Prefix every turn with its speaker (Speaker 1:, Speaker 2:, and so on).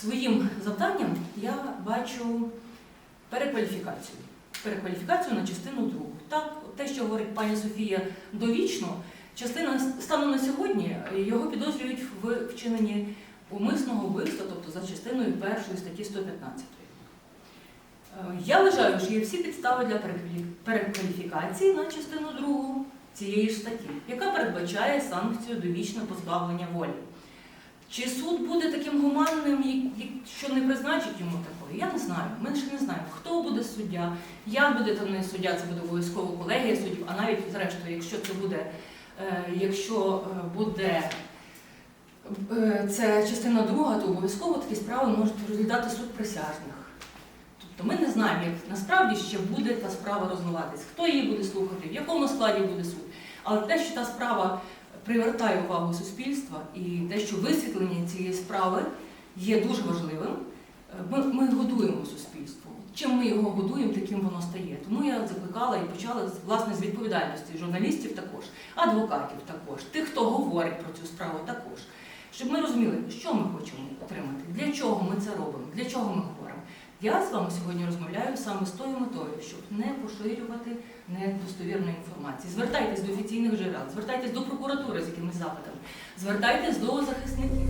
Speaker 1: своїм завданням я бачу перекваліфікацію. Перекваліфікацію на частину другу. Так, те, що говорить пані Софія довічно, частина станом на сьогодні його підозрюють в вчиненні умисного вбивства, тобто за частиною першої статті 115. Е, Я вважаю, що є всі підстави для перекваліфікації на частину другу цієї ж статті, яка передбачає санкцію довічне позбавлення волі. Чи суд буде таким гуманним, що не призначить йому такої? Я не знаю. Ми ще не знаємо, хто буде суддя, як буде там не суддя, це буде обов'язково колегія суддів, а навіть зрештою, якщо це буде, е, якщо е, буде е, це частина друга, то обов'язково такі справи можуть розглядати суд присяжних. Тобто ми не знаємо, як насправді ще буде та справа розвиватись, хто її буде слухати, в якому складі буде суд. Але те, що та справа привертає увагу суспільства і те, що висвітлення цієї справи є дуже важливим, ми, ми годуємо суспільство. Чим ми його годуємо, таким воно стає. Тому я закликала і почала власне з відповідальності журналістів також, адвокатів також, тих, хто говорить про цю справу також. Щоб ми розуміли, що ми хочемо отримати, для чого ми це робимо, для чого ми говоримо. Я з вами сьогодні розмовляю саме з тою метою, щоб не поширювати недостовірної інформації. Звертайтесь до офіційних джерел, звертайтесь до прокуратури з якимись запитами, звертайтесь до захисників.